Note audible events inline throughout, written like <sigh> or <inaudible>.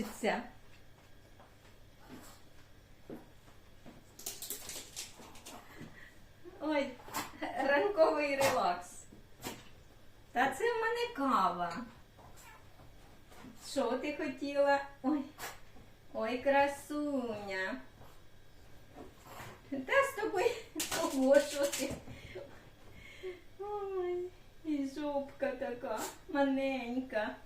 хочеться. Ой, ранковий релакс. Та це в мене кава. Що ти хотіла? Ой, ой, красуня. Та з тобою ого, що ти? Ой, і жопка така маленька.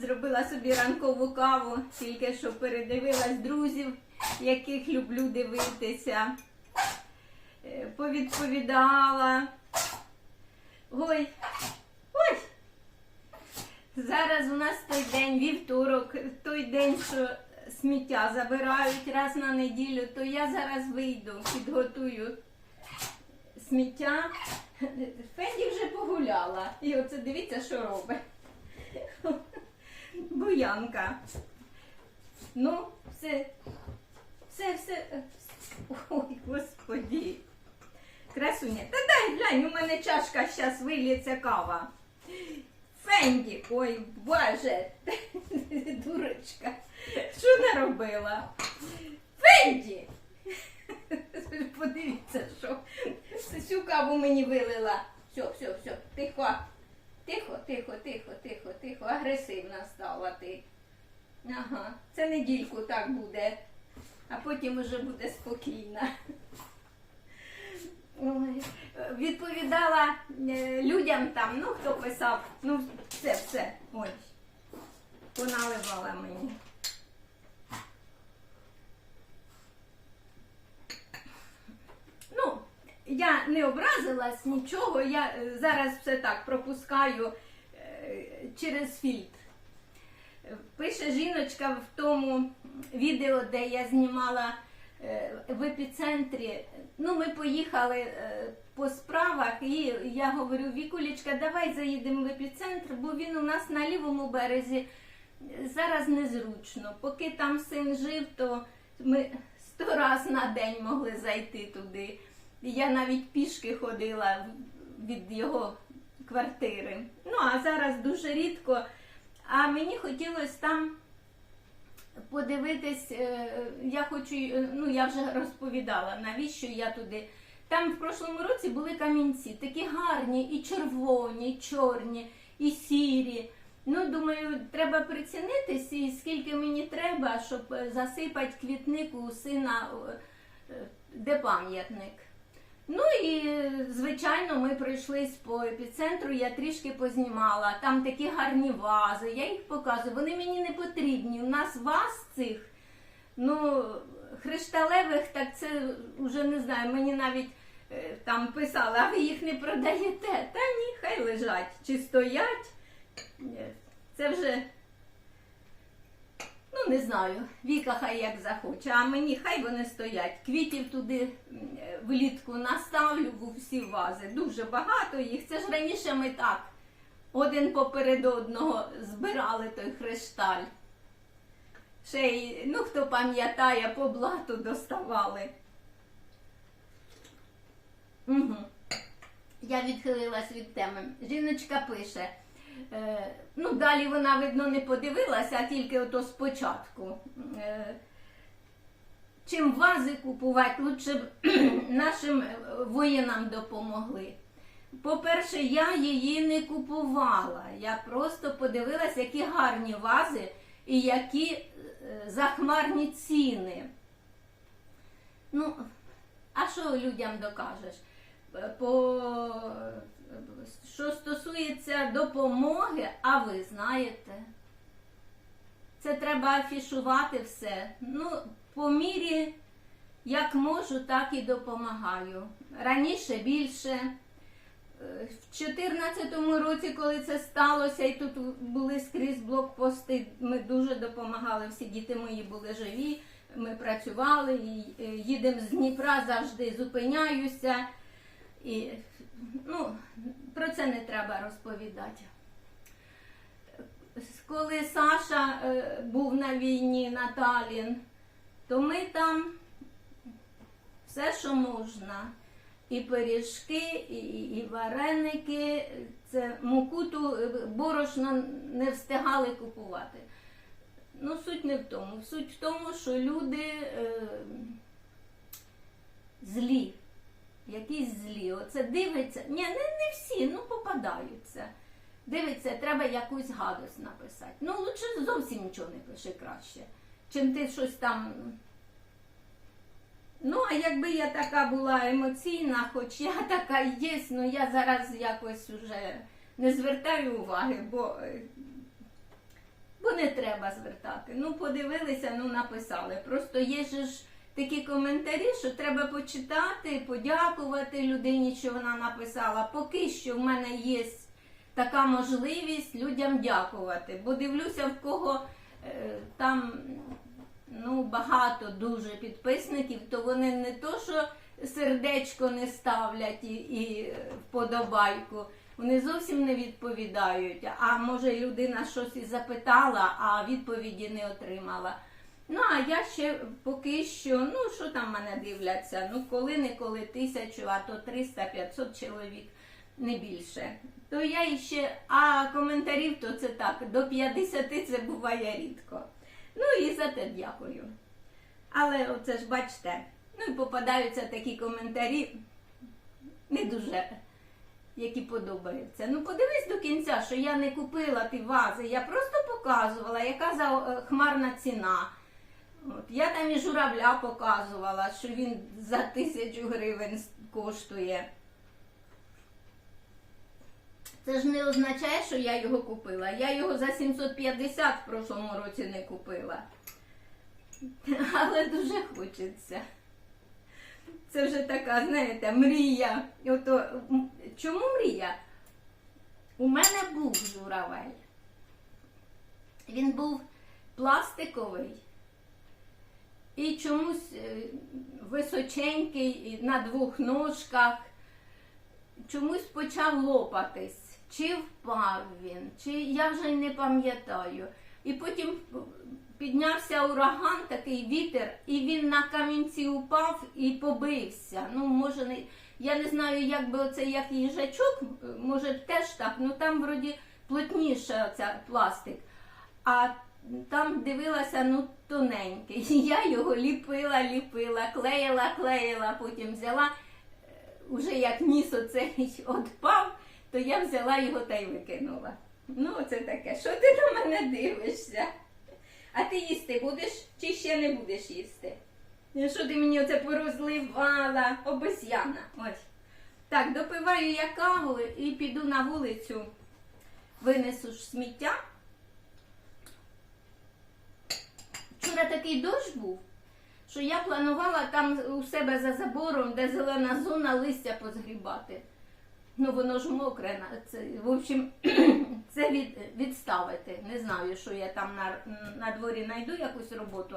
Зробила собі ранкову каву, тільки що передивилась друзів, яких люблю дивитися. Е, Повідповідала. Ой, ой. Зараз у нас той день, вівторок, той день, що сміття забирають раз на неділю, то я зараз вийду, підготую сміття. Фенді вже погуляла. І оце дивіться, що робить. Буянка. Ну, все, все, все. Ой, господі. Красуня. Та дай глянь, у мене чашка зараз виліться кава. Фенді, ой, боже, <laughs> дурочка, що наробила? Фенді! <laughs> Подивіться, що всю каву мені вилила. Все, все, все, тихо, тихо, тихо, тихо, тихо, тихо, агресивна стала ти. Ага, це недільку так буде, а потім уже буде спокійна. Ой, відповідала е, людям там, ну хто писав, ну все, все, ой, поналивала мені. Ну, я не образилась нічого, я е, зараз все так пропускаю е, через фільтр. Пише жіночка в тому відео, де я знімала е, в епіцентрі. Ну, ми поїхали по справах, і я говорю, Вікулечка, давай заїдемо в епіцентр, бо він у нас на лівому березі зараз незручно. Поки там син жив, то ми сто раз на день могли зайти туди. Я навіть пішки ходила від його квартири. Ну, а зараз дуже рідко. А мені хотілося там подивитись, е, я хочу, ну я вже розповідала, навіщо я туди. Там в прошлому році були камінці, такі гарні, і червоні, і чорні, і сірі. Ну, думаю, треба прицінитись, і скільки мені треба, щоб е, засипати квітник у сина, е, де пам'ятник. Ну і звичайно, ми пройшлись по епіцентру, я трішки познімала. Там такі гарні вази, я їх показую. Вони мені не потрібні. У нас ваз цих, ну, хришталевих, так це вже не знаю. Мені навіть е, там писали, а ви їх не продаєте. Та ні, хай лежать чи стоять. Е, Це вже. Ну, не знаю, Віка хай як захоче, а мені хай вони стоять. Квітів туди е, влітку наставлю в усі вази. Дуже багато їх. Це ж раніше ми так один поперед одного збирали той хрешталь. Ще й, ну хто пам'ятає, по блату доставали. Угу. Я відхилилась від теми. Жіночка пише. Е, ну, далі вона, видно, не подивилася, а тільки ото спочатку. Е, чим вази купувати, лучше б <clears throat> нашим е, воїнам допомогли. По-перше, я її не купувала. Я просто подивилася, які гарні вази і які захмарні ціни. Ну, а що людям докажеш? По... Що стосується допомоги, а ви знаєте, це треба афішувати все. Ну, по мірі, як можу, так і допомагаю. Раніше більше. В 2014 році, коли це сталося, і тут були скрізь блокпости, ми дуже допомагали. Всі діти мої були живі. Ми працювали, е, їдемо з Дніпра, завжди зупиняюся. І ну, про це не треба розповідати. Коли Саша е, був на війні на Талін, то ми там все, що можна. І пиріжки, і, і, вареники, це муку ту, е, борошно не встигали купувати. Ну, суть не в тому. Суть в тому, що люди е, злі. Якісь злі. Оце дивиться. Ні, не, не всі, ну попадаються. Дивиться, треба якусь гадость написати. Ну, лучше зовсім нічого не пиши краще, чим ти щось там. Ну, а якби я така була емоційна, хоч я така є, ну я зараз якось уже не звертаю уваги, бо, бо не треба звертати. Ну, подивилися, ну написали. Просто є ж такі коментарі, що треба почитати, подякувати людині, що вона написала. Поки що в мене є така можливість людям дякувати. Бо дивлюся, в кого е, там ну, багато дуже підписників, то вони не то, що сердечко не ставлять і, і вподобайку. Вони зовсім не відповідають. А може людина щось і запитала, а відповіді не отримала. Ну, а я ще поки що, ну що там мене дивляться? Ну, коли-неколи тисячу, а то 300-500 чоловік, не більше. То я іще, а коментарів то це так, до 50 це буває рідко. Ну і за те дякую. Але оце ж бачите, ну і попадаються такі коментарі, не дуже, які подобаються. Ну подивись до кінця, що я не купила ті вази, я просто показувала, яка за е, хмарна ціна. От, я там і журавля показувала, що він за тисячу гривень коштує. Це ж не означає, що я його купила. Я його за 750 в прошлому році не купила. <laughs> Але дуже хочеться. Це вже така, знаєте, мрія. Ото, чому мрія? У мене був журавель. Він був пластиковий і чомусь е, височенький на двох ножках чомусь почав лопатись. Чи впав він, чи я вже не пам'ятаю. І потім піднявся ураган, такий вітер, і він на камінці упав і побився. Ну, може, не, я не знаю, як би оце як їжачок, може теж так, ну там вроді плотніше оця пластик. А там дивилася, ну, тоненький. <laughs> Я його ліпила, ліпила, клеїла, клеїла, потім взяла уже як ніс оцей <laughs> відпав, то я взяла його та й викинула. Ну, оце таке. Що ти на мене дивишся? А ти їсти будеш чи ще не будеш їсти? Ну, Що ти мені оце порозливала? Обезьяна. Ось. Так, допиваю я каву і піду на вулицю, винесу ж сміття. Вчора такий дощ був, що я планувала там у себе за забором, де зелена зона, листя позгрібати. Ну воно ж мокре. Це, в общем, <clears throat> це від, відставити. Не знаю, що я там на, на дворі знайду якусь роботу.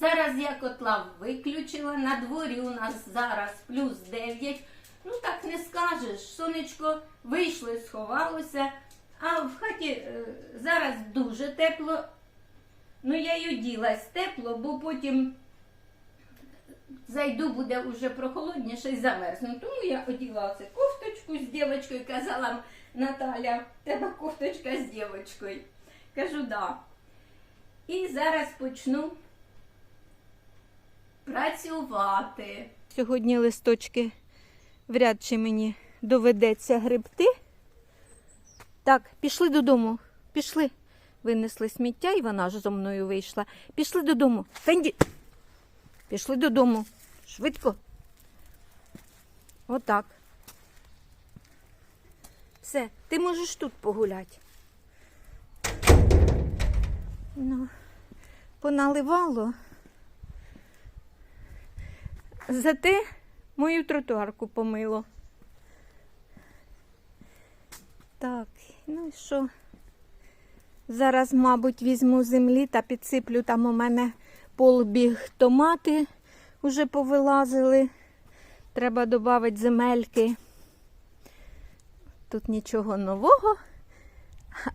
Зараз я котла виключила. На дворі у нас зараз плюс 9. Ну так не скажеш. Сонечко вийшло сховалося. А в хаті е, зараз дуже тепло. Ну, я й оділась тепло, бо потім зайду, буде вже прохолодніше і замерзну. Тому я оділа оце кофточку з дівчинкою, казала Наталя, «В тебе кофточка з дівчинкою. Кажу, да. І зараз почну працювати. Сьогодні листочки вряд чи мені доведеться гребти. Так, пішли додому. Пішли. Винесли сміття, і вона ж зо мною вийшла. Пішли додому. Фенді. Пішли додому. Швидко. Отак. Все, ти можеш тут погуляти. Ну, поналивало. Зате мою тротуарку помило. Так, ну і що? Зараз, мабуть, візьму землі та підсиплю там у мене полбіг томати вже повилазили. Треба додати земельки. Тут нічого нового,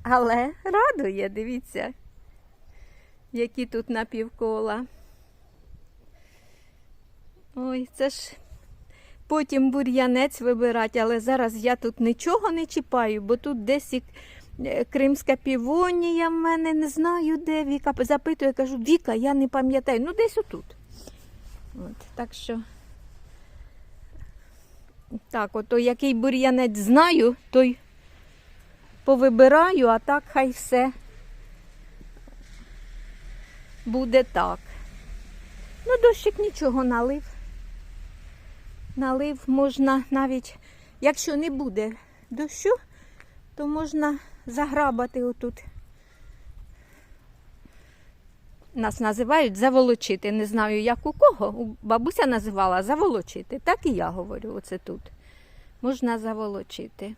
але радує, дивіться, які тут напівкола. Ой, це ж потім бур'янець вибирати, але зараз я тут нічого не чіпаю, бо тут десь кримська півонія в мене, не знаю де. Віка запитує, кажу, Віка, я не пам'ятаю. Ну, десь отут. От, так що. Так, ото який бур'янець знаю, той повибираю, а так хай все буде так. Ну, дощик нічого налив. Налив можна навіть, якщо не буде дощу, то можна заграбати отут. Нас називають заволочити. Не знаю, як у кого. Бабуся називала заволочити. Так і я говорю, оце тут. Можна заволочити.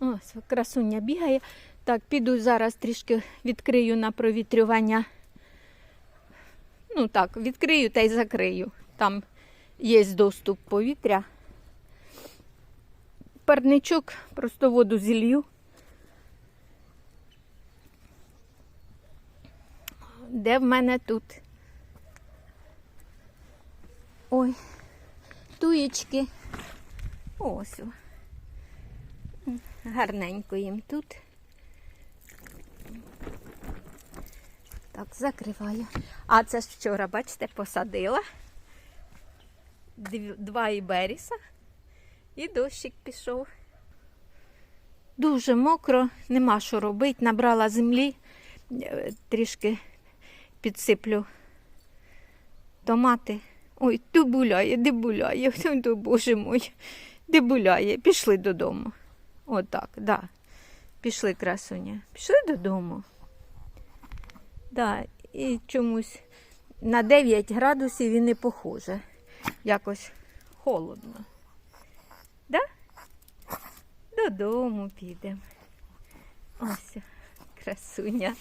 Ось, красуня бігає. Так, піду зараз трішки відкрию на провітрювання. Ну так, відкрию та й закрию. Там є доступ повітря. Парничок, просто воду зілью. Де в мене тут? Ой, туєчки. Ось. Гарненько їм тут. Так, закриваю. А це ж вчора, бачите, посадила. Два іберіса. І дощик пішов. Дуже мокро, нема що робити. Набрала землі, е, трішки підсиплю томати. Ой, дебуляє, дебуляє. Ой, Боже мой, дебуляє. Пішли додому. Отак, да. Пішли, красуня. Пішли додому. Да, і чомусь на 9 градусів і не похоже. Якось холодно. Да? Додому підемо. Ось, красуня.